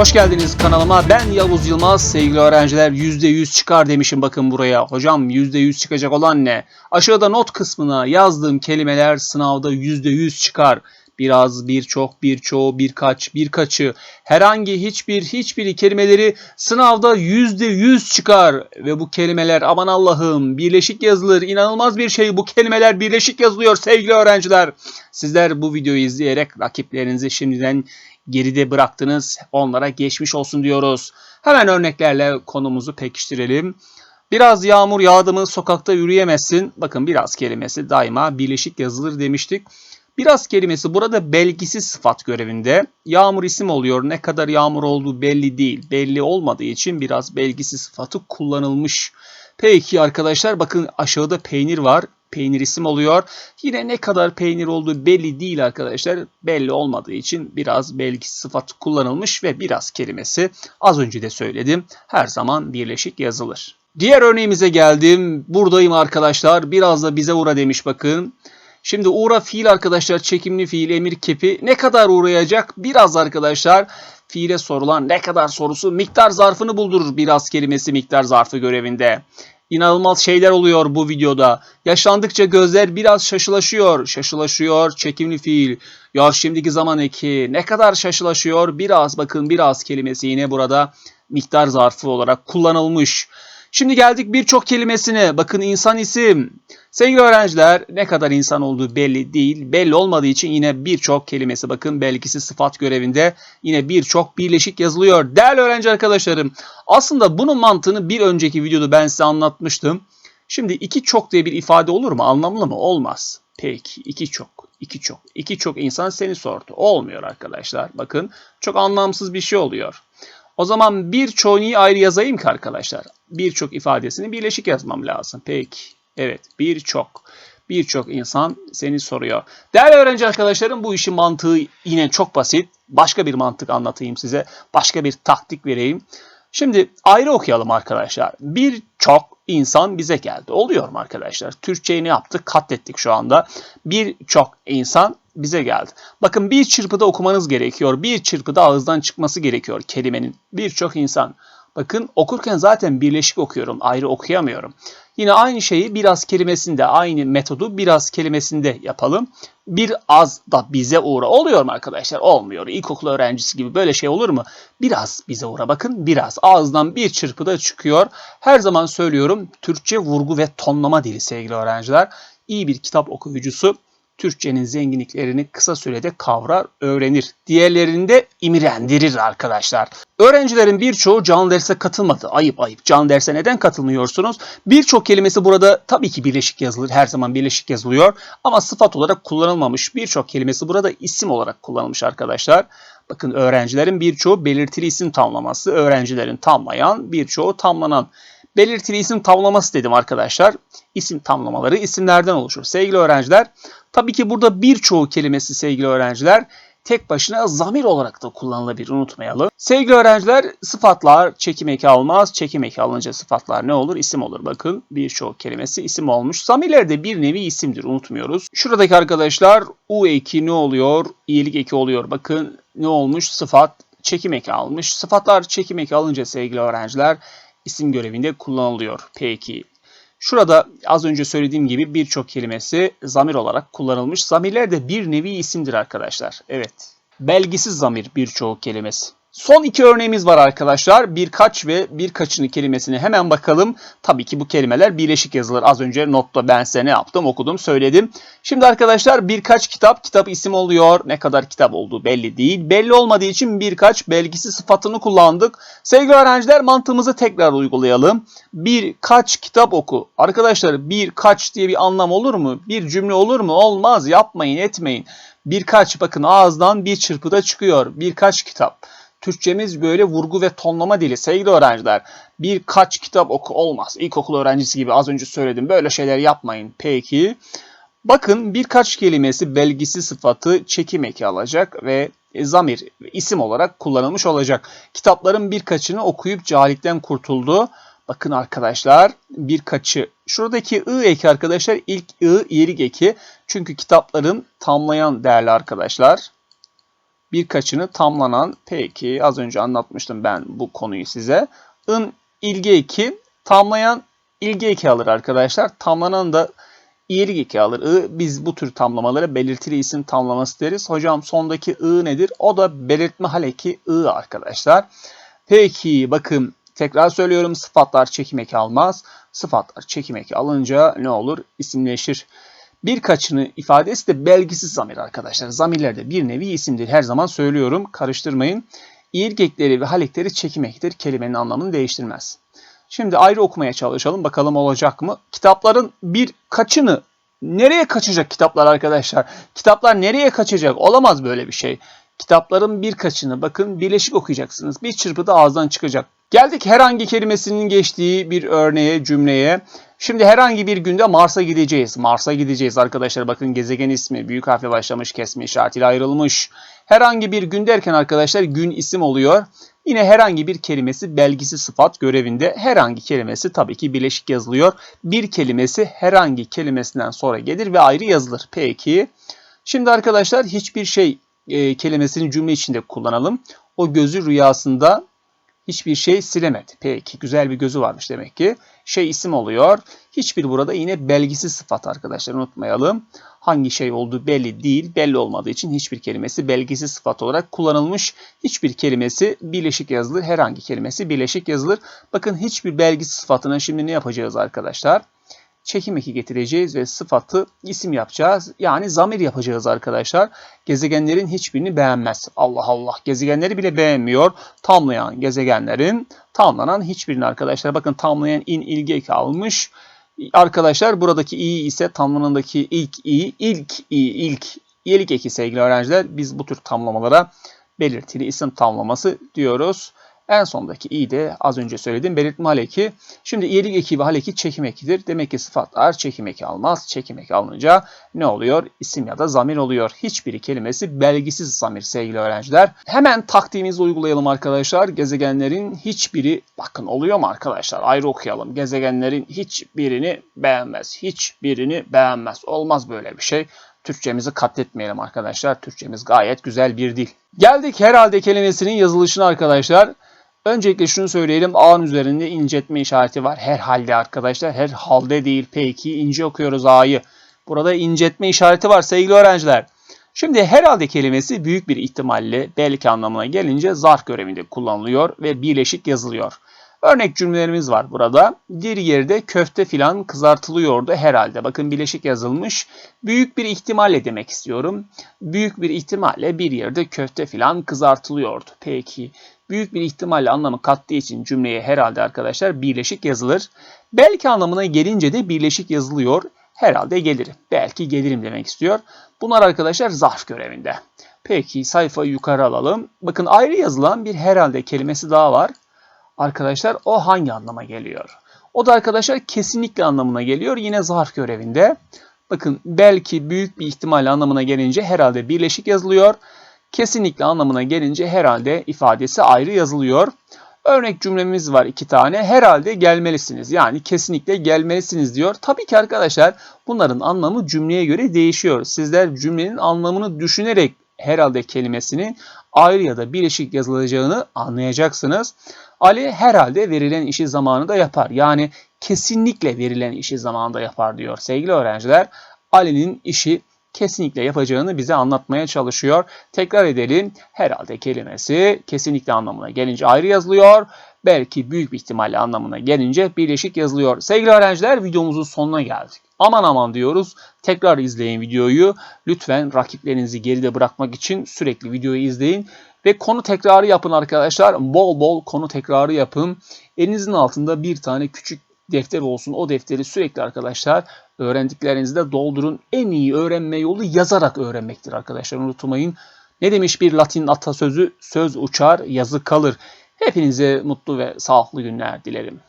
Hoş geldiniz kanalıma. Ben Yavuz Yılmaz. Sevgili öğrenciler %100 çıkar demişim bakın buraya. Hocam %100 çıkacak olan ne? Aşağıda not kısmına yazdığım kelimeler sınavda %100 çıkar. Biraz, birçok, birçoğu, birkaç, birkaçı, herhangi hiçbir, hiçbiri kelimeleri sınavda %100 çıkar. Ve bu kelimeler aman Allah'ım birleşik yazılır. İnanılmaz bir şey bu kelimeler birleşik yazılıyor sevgili öğrenciler. Sizler bu videoyu izleyerek rakiplerinizi şimdiden geride bıraktınız. Onlara geçmiş olsun diyoruz. Hemen örneklerle konumuzu pekiştirelim. Biraz yağmur yağdı mı sokakta yürüyemezsin. Bakın biraz kelimesi daima birleşik yazılır demiştik. Biraz kelimesi burada belgisiz sıfat görevinde. Yağmur isim oluyor. Ne kadar yağmur olduğu belli değil. Belli olmadığı için biraz belgisiz sıfatı kullanılmış. Peki arkadaşlar bakın aşağıda peynir var. Peynir isim oluyor. Yine ne kadar peynir olduğu belli değil arkadaşlar. Belli olmadığı için biraz belgisiz sıfat kullanılmış ve biraz kelimesi az önce de söyledim. Her zaman birleşik yazılır. Diğer örneğimize geldim. Buradayım arkadaşlar. Biraz da bize uğra demiş bakın. Şimdi uğra fiil arkadaşlar çekimli fiil emir kepi ne kadar uğrayacak? Biraz arkadaşlar fiile sorulan ne kadar sorusu miktar zarfını buldurur biraz kelimesi miktar zarfı görevinde. İnanılmaz şeyler oluyor bu videoda. Yaşlandıkça gözler biraz şaşılaşıyor. Şaşılaşıyor çekimli fiil. Ya şimdiki zaman eki ne kadar şaşılaşıyor? Biraz bakın biraz kelimesi yine burada miktar zarfı olarak kullanılmış. Şimdi geldik birçok kelimesine. Bakın insan isim. Sevgili öğrenciler ne kadar insan olduğu belli değil. Belli olmadığı için yine birçok kelimesi bakın belgisi sıfat görevinde yine birçok birleşik yazılıyor. Değerli öğrenci arkadaşlarım aslında bunun mantığını bir önceki videoda ben size anlatmıştım. Şimdi iki çok diye bir ifade olur mu? Anlamlı mı? Olmaz. Peki iki çok, iki çok, iki çok insan seni sordu. Olmuyor arkadaşlar. Bakın çok anlamsız bir şey oluyor. O zaman birçoğu niye ayrı yazayım ki arkadaşlar? Birçok ifadesini birleşik yazmam lazım. Peki. Evet birçok. Birçok insan seni soruyor. Değerli öğrenci arkadaşlarım bu işin mantığı yine çok basit. Başka bir mantık anlatayım size. Başka bir taktik vereyim. Şimdi ayrı okuyalım arkadaşlar. Birçok insan bize geldi. Oluyor mu arkadaşlar? Türkçeyi ne yaptık? Katlettik şu anda. Birçok insan bize geldi. Bakın bir çırpıda okumanız gerekiyor. Bir çırpıda ağızdan çıkması gerekiyor kelimenin. Birçok insan. Bakın okurken zaten birleşik okuyorum. Ayrı okuyamıyorum. Yine aynı şeyi biraz kelimesinde, aynı metodu biraz kelimesinde yapalım. Bir az da bize uğra. Oluyor mu arkadaşlar? Olmuyor. İlkokul öğrencisi gibi böyle şey olur mu? Biraz bize uğra. Bakın biraz. Ağızdan bir çırpıda çıkıyor. Her zaman söylüyorum Türkçe vurgu ve tonlama dili sevgili öğrenciler. İyi bir kitap okuyucusu Türkçenin zenginliklerini kısa sürede kavrar, öğrenir. Diğerlerini de imrendirir arkadaşlar. Öğrencilerin birçoğu canlı derse katılmadı. Ayıp ayıp. Canlı derse neden katılmıyorsunuz? Birçok kelimesi burada tabii ki birleşik yazılır. Her zaman birleşik yazılıyor. Ama sıfat olarak kullanılmamış. Birçok kelimesi burada isim olarak kullanılmış arkadaşlar. Bakın öğrencilerin birçoğu belirtili isim tamlaması. Öğrencilerin tamlayan, birçoğu tamlanan. Belirtili isim tamlaması dedim arkadaşlar. İsim tamlamaları isimlerden oluşur. Sevgili öğrenciler, tabii ki burada birçoğu kelimesi sevgili öğrenciler tek başına zamir olarak da kullanılabilir unutmayalım. Sevgili öğrenciler sıfatlar çekim eki almaz. Çekim eki alınca sıfatlar ne olur? İsim olur. Bakın birçok kelimesi isim olmuş. Zamirler de bir nevi isimdir unutmuyoruz. Şuradaki arkadaşlar u eki ne oluyor? İyilik eki oluyor. Bakın ne olmuş? Sıfat çekim eki almış. Sıfatlar çekim eki alınca sevgili öğrenciler isim görevinde kullanılıyor. Peki. Şurada az önce söylediğim gibi birçok kelimesi zamir olarak kullanılmış. Zamirler de bir nevi isimdir arkadaşlar. Evet. Belgisiz zamir birçoğu kelimesi. Son iki örneğimiz var arkadaşlar. Birkaç ve birkaçını kelimesine hemen bakalım. Tabii ki bu kelimeler birleşik yazılır. Az önce notta ben size ne yaptım okudum söyledim. Şimdi arkadaşlar birkaç kitap kitap isim oluyor. Ne kadar kitap olduğu belli değil. Belli olmadığı için birkaç belgisi sıfatını kullandık. Sevgili öğrenciler mantığımızı tekrar uygulayalım. Birkaç kitap oku. Arkadaşlar birkaç diye bir anlam olur mu? Bir cümle olur mu? Olmaz. Yapmayın etmeyin. Birkaç bakın ağızdan bir çırpıda çıkıyor. Birkaç kitap. Türkçemiz böyle vurgu ve tonlama dili. Sevgili öğrenciler birkaç kitap oku olmaz. İlkokul öğrencisi gibi az önce söyledim. Böyle şeyler yapmayın. Peki. Bakın birkaç kelimesi belgisi sıfatı çekim eki alacak ve zamir isim olarak kullanılmış olacak. Kitapların birkaçını okuyup cahillikten kurtuldu. Bakın arkadaşlar birkaçı. Şuradaki ı eki arkadaşlar ilk ı iyilik eki. Çünkü kitapların tamlayan değerli arkadaşlar. Birkaçını tamlanan peki az önce anlatmıştım ben bu konuyu size. ın ilgi eki tamlayan ilgi eki alır arkadaşlar. Tamlanan da iyilik eki alır. I, biz bu tür tamlamalara belirtili isim tamlaması deriz. Hocam sondaki I nedir? O da belirtme hal eki I arkadaşlar. Peki bakın tekrar söylüyorum sıfatlar çekim eki almaz. Sıfatlar çekim eki alınca ne olur? İsimleşir. Birkaçını ifadesi de belgisiz zamir arkadaşlar. Zamirler de bir nevi isimdir. Her zaman söylüyorum. Karıştırmayın. İyilik ekleri ve hal ekleri çekim ektir. Kelimenin anlamını değiştirmez. Şimdi ayrı okumaya çalışalım. Bakalım olacak mı? Kitapların bir kaçını nereye kaçacak kitaplar arkadaşlar? Kitaplar nereye kaçacak? Olamaz böyle bir şey. Kitapların birkaçını bakın birleşik okuyacaksınız. Bir çırpıda ağızdan çıkacak. Geldik herhangi kelimesinin geçtiği bir örneğe, cümleye. Şimdi herhangi bir günde Mars'a gideceğiz. Mars'a gideceğiz arkadaşlar. Bakın gezegen ismi büyük harfle başlamış, kesme işaretiyle ayrılmış. Herhangi bir gün derken arkadaşlar gün isim oluyor. Yine herhangi bir kelimesi belgisi sıfat görevinde. Herhangi kelimesi tabii ki bileşik yazılıyor. Bir kelimesi herhangi kelimesinden sonra gelir ve ayrı yazılır. Peki. Şimdi arkadaşlar hiçbir şey e, kelimesini cümle içinde kullanalım. O gözü rüyasında hiçbir şey silemedi. Peki güzel bir gözü varmış demek ki. Şey isim oluyor. Hiçbir burada yine belgisi sıfat arkadaşlar unutmayalım. Hangi şey olduğu belli değil. Belli olmadığı için hiçbir kelimesi belgisi sıfat olarak kullanılmış. Hiçbir kelimesi birleşik yazılır. Herhangi kelimesi birleşik yazılır. Bakın hiçbir belgisi sıfatına şimdi ne yapacağız arkadaşlar? Çekim eki getireceğiz ve sıfatı isim yapacağız. Yani zamir yapacağız arkadaşlar. Gezegenlerin hiçbirini beğenmez. Allah Allah gezegenleri bile beğenmiyor. Tamlayan gezegenlerin tamlanan hiçbirini arkadaşlar. Bakın tamlayan in ilgi eki almış. Arkadaşlar buradaki i ise tamlanandaki ilk i, ilk i, ilk iyilik eki sevgili öğrenciler. Biz bu tür tamlamalara belirtili isim tamlaması diyoruz. En sondaki i de az önce söylediğim belirtme hal eki. Şimdi iyilik eki ve hal eki çekim ekidir. Demek ki sıfatlar çekim eki almaz. Çekim eki alınca ne oluyor? İsim ya da zamir oluyor. Hiçbiri kelimesi belgisiz zamir sevgili öğrenciler. Hemen taktiğimizi uygulayalım arkadaşlar. Gezegenlerin hiçbiri bakın oluyor mu arkadaşlar? Ayrı okuyalım. Gezegenlerin hiçbirini beğenmez. Hiçbirini beğenmez. Olmaz böyle bir şey. Türkçemizi katletmeyelim arkadaşlar. Türkçemiz gayet güzel bir dil. Geldik herhalde kelimesinin yazılışına arkadaşlar. Öncelikle şunu söyleyelim. A'nın üzerinde incetme işareti var. Herhalde arkadaşlar. Herhalde değil. Peki ince okuyoruz A'yı. Burada incetme işareti var sevgili öğrenciler. Şimdi herhalde kelimesi büyük bir ihtimalle belki anlamına gelince zarf görevinde kullanılıyor ve birleşik yazılıyor. Örnek cümlelerimiz var burada. Bir yerde köfte filan kızartılıyordu herhalde. Bakın bileşik yazılmış. Büyük bir ihtimalle demek istiyorum. Büyük bir ihtimalle bir yerde köfte filan kızartılıyordu. Peki büyük bir ihtimalle anlamı kattığı için cümleye herhalde arkadaşlar birleşik yazılır. Belki anlamına gelince de birleşik yazılıyor. Herhalde gelirim. Belki gelirim demek istiyor. Bunlar arkadaşlar zarf görevinde. Peki sayfayı yukarı alalım. Bakın ayrı yazılan bir herhalde kelimesi daha var. Arkadaşlar o hangi anlama geliyor? O da arkadaşlar kesinlikle anlamına geliyor. Yine zarf görevinde. Bakın belki büyük bir ihtimalle anlamına gelince herhalde birleşik yazılıyor. Kesinlikle anlamına gelince herhalde ifadesi ayrı yazılıyor. Örnek cümlemiz var iki tane. Herhalde gelmelisiniz. Yani kesinlikle gelmelisiniz diyor. Tabii ki arkadaşlar bunların anlamı cümleye göre değişiyor. Sizler cümlenin anlamını düşünerek herhalde kelimesini ayrı ya da birleşik yazılacağını anlayacaksınız. Ali herhalde verilen işi zamanında yapar. Yani kesinlikle verilen işi zamanında yapar diyor sevgili öğrenciler. Ali'nin işi kesinlikle yapacağını bize anlatmaya çalışıyor. Tekrar edelim. Herhalde kelimesi kesinlikle anlamına gelince ayrı yazılıyor. Belki büyük bir ihtimalle anlamına gelince birleşik yazılıyor. Sevgili öğrenciler videomuzun sonuna geldik. Aman aman diyoruz. Tekrar izleyin videoyu. Lütfen rakiplerinizi geride bırakmak için sürekli videoyu izleyin. Ve konu tekrarı yapın arkadaşlar. Bol bol konu tekrarı yapın. Elinizin altında bir tane küçük defter olsun. O defteri sürekli arkadaşlar öğrendiklerinizi de doldurun. En iyi öğrenme yolu yazarak öğrenmektir arkadaşlar. Unutmayın. Ne demiş bir Latin atasözü? Söz uçar, yazı kalır. Hepinize mutlu ve sağlıklı günler dilerim.